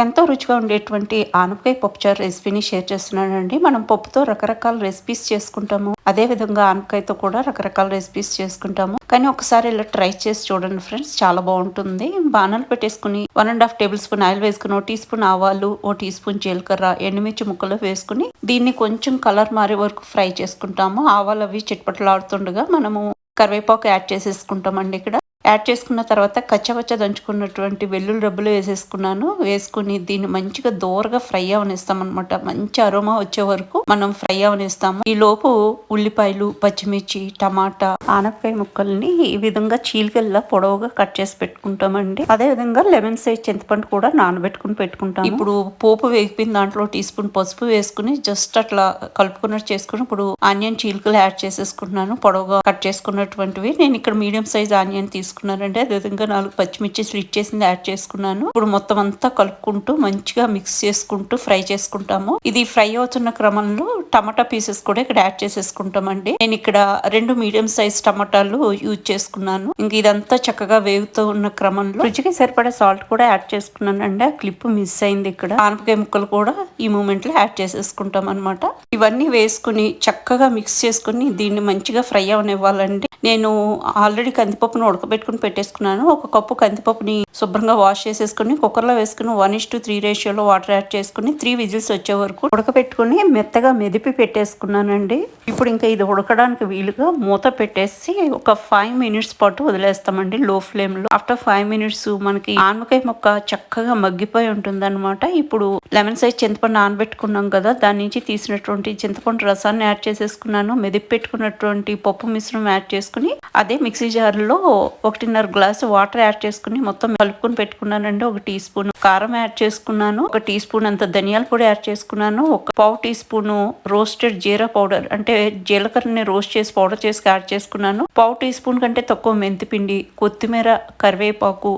ఎంతో రుచిగా ఉండేటువంటి ఆనపకాయ పప్పుచారు రెసిపీని షేర్ చేస్తున్నానండి. మనం పప్పుతో రకరకాల రెసిపీస్ చేసుకుంటాము. అదే విధంగా ఆనపకాయతో కూడా రకరకాల రెసిపీస్ చేసుకుంటాము. కానీ ఒకసారి ఇలా ట్రై చేసి చూడండి ఫ్రెండ్స్ చాలా బాగుంటుంది. బాణాలు పెట్టేసుకుని one and half tablespoon oil వేసుకుని ఓ టీ స్పూన్ ఆవాలు ఓ టీ స్పూన్ జీలకర్ర ఎండుమిర్చి ముక్కలు వేసుకుని దీన్ని కొంచెం కలర్ మారే వరకు ఫ్రై చేసుకుంటాము. ఆవాలు అవి చిట్పట్లాడుతుండగా మనము కరివేపాకు యాడ్ చేసేసుకుంటామండి ఇక్కడ. యాడ్ చేసుకున్న తర్వాత కచ్చపచ్చ దంచుకున్నటువంటి వెల్లుల్లి రబ్బులు వేసేసుకున్నాను. వేసుకుని దీన్ని మంచిగా దోరగా ఫ్రై అవనిస్తాం అనమాట మంచి అరోమా వచ్చే వరకు మనం ఫ్రై అవనిస్తాము. ఈ లోపు ఉల్లిపాయలు పచ్చిమిర్చి టమాటా ఆనపకాయ ముక్కల్ని ఈ విధంగా చీలికల్లా పొడవుగా కట్ చేసి పెట్టుకుంటామండి. అదే విధంగా లెమన్ సైజ్ చింతపండు కూడా నానబెట్టుకుని పెట్టుకుంటాం ఇప్పుడు పోపు వేగిపోయిన దాంట్లో టీ స్పూన్ పసుపు వేసుకుని జస్ట్ అట్లా కలుపుకున్నట్టు చేసుకుని ఇప్పుడు ఆనియన్ చీలికలు యాడ్ చేసేసుకుంటున్నాను. పొడవుగా కట్ చేసుకున్నటువంటివి. నేను ఇక్కడ మీడియం సైజ్ ఆనియన్ తీసుకున్నాను తీసుకున్నారంటే అదేవిధంగా నాలుగు పచ్చిమిర్చి స్లిట్ చేసింది యాడ్ చేసుకున్నాను. ఇప్పుడు మొత్తం అంతా కలుపుకుంటూ మంచిగా మిక్స్ చేసుకుంటూ ఫ్రై చేసుకుంటాము. ఇది ఫ్రై అవుతున్న క్రమంలో టమాటా పీసెస్ కూడా ఇక్కడ యాడ్ చేసేసుకుంటామండి. నేను ఇక్కడ రెండు మీడియం సైజ్ టమాటాలు యూజ్ చేసుకున్నాను. ఇంక ఇదంతా చక్కగా వేగుతూ ఉన్న క్రమంలో రుచికి సరిపడే సాల్ట్ కూడా యాడ్ చేసుకున్నానండి. ఆ క్లిప్ మిస్ అయింది ఇక్కడ. ఆనపకాయ ముక్కలు కూడా ఈ మూమెంట్లో యాడ్ చేసేసుకుంటాం అనమాట ఇవన్నీ వేసుకుని చక్కగా మిక్స్ చేసుకుని దీన్ని మంచిగా ఫ్రై అవనివ్వాలండి. నేను ఆల్రెడీ కందిపప్పును ఉడకబెట్టుకుని పెట్టేసుకున్నాను. ఒక కప్పు కందిపప్పుని శుభ్రంగా వాష్ చేసేసుకుని కుక్కర్లో వేసుకుని వన్ ఇస్ టు త్రీ రేషియోలో వాటర్ యాడ్ చేసుకుని త్రీ విజిల్స్ వచ్చే వరకు ఉడకబెట్టుకుని మెత్తగా మెదిపి పెట్టేసుకున్నానండి. ఇప్పుడు ఇంకా ఇది ఉడకడానికి వీలుగా మూత పెట్టేసి ఒక ఫైవ్ మినిట్స్ పాటు వదిలేస్తామండి లో ఫ్లేమ్లో ఆఫ్టర్ ఫైవ్ మినిట్స్ మనకి ఆనకాయ మొక్క చక్కగా మగ్గిపోయి ఉంటుందన్నమాట. ఇప్పుడు లెమన్ సైజ్ చింతపండు నానబెట్టుకున్నాం కదా దాని నుంచి తీసినటువంటి చింతపండు రసాన్ని యాడ్ చేసేసుకున్నాను. మెదిపి పెట్టుకున్నటువంటి పప్పు మిశ్రమం యాడ్ చేసుకుని అదే మిక్సీ జార్లో ఒకటిన్నర గ్లాస్ వాటర్ యాడ్ చేసుకుని మొత్తం కలుపుకొని పెట్టుకున్నానండి. ఒక టీ స్పూన్ కారం యాడ్ చేసుకున్నాను. ఒక టీ స్పూన్ అంత ధనియాల పొడి యాడ్ చేసుకున్నాను. ఒక పావు టీ స్పూన్ రోస్టెడ్ జీరా పౌడర్ అంటే జీలకర్రని రోస్ట్ చేసి పౌడర్ చేసి యాడ్ చేసుకున్నాను. పావు టీ స్పూన్ కంటే తక్కువ మెంతిపిండి కొత్తిమీర కరివేపాకు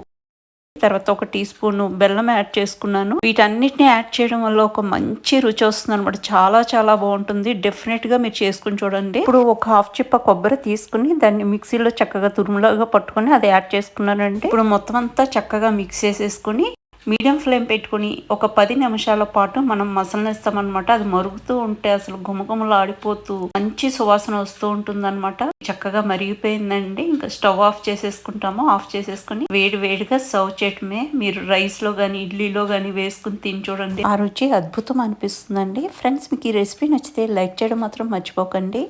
తర్వాత ఒక టీ స్పూన్ బెల్లం యాడ్ చేసుకున్నాను. వీటన్నిటిని యాడ్ చేయడం వల్ల ఒక మంచి రుచి వస్తుంది అనమాట చాలా చాలా బాగుంటుంది. డెఫినెట్గా మీరు చేసుకుని చూడండి. ఇప్పుడు ఒక హాఫ్ చిప్ప కొబ్బరి తీసుకుని దాన్ని మిక్సీలో చక్కగా తురుములాగా పట్టుకొని అది యాడ్ చేసుకున్నానండి. ఇప్పుడు మొత్తం అంతా చక్కగా మిక్స్ చేసేసుకుని మీడియం ఫ్లేమ్ పెట్టుకుని ఒక పది నిమిషాల పాటు మనం మసలనిస్తామన్నమాట అది మరుగుతూ ఉంటే అసలు గుమగుమలు ఆడిపోతూ మంచి సువాసన వస్తూ ఉంటుందన్నమాట. చక్కగా మరిగిపోయిందండి. ఇంకా స్టవ్ ఆఫ్ చేసేసుకుంటాము. ఆఫ్ చేసేసుకుని వేడి వేడిగా సర్వ్ చేయటమే. మీరు రైస్లో గానీ ఇడ్లీలో గానీ వేసుకుని తిని చూడండి. ఆ రుచి అద్భుతం అనిపిస్తుందండి. ఫ్రెండ్స్ మీకు ఈ రెసిపీ నచ్చితే లైక్ చేయడం మాత్రం మర్చిపోకండి.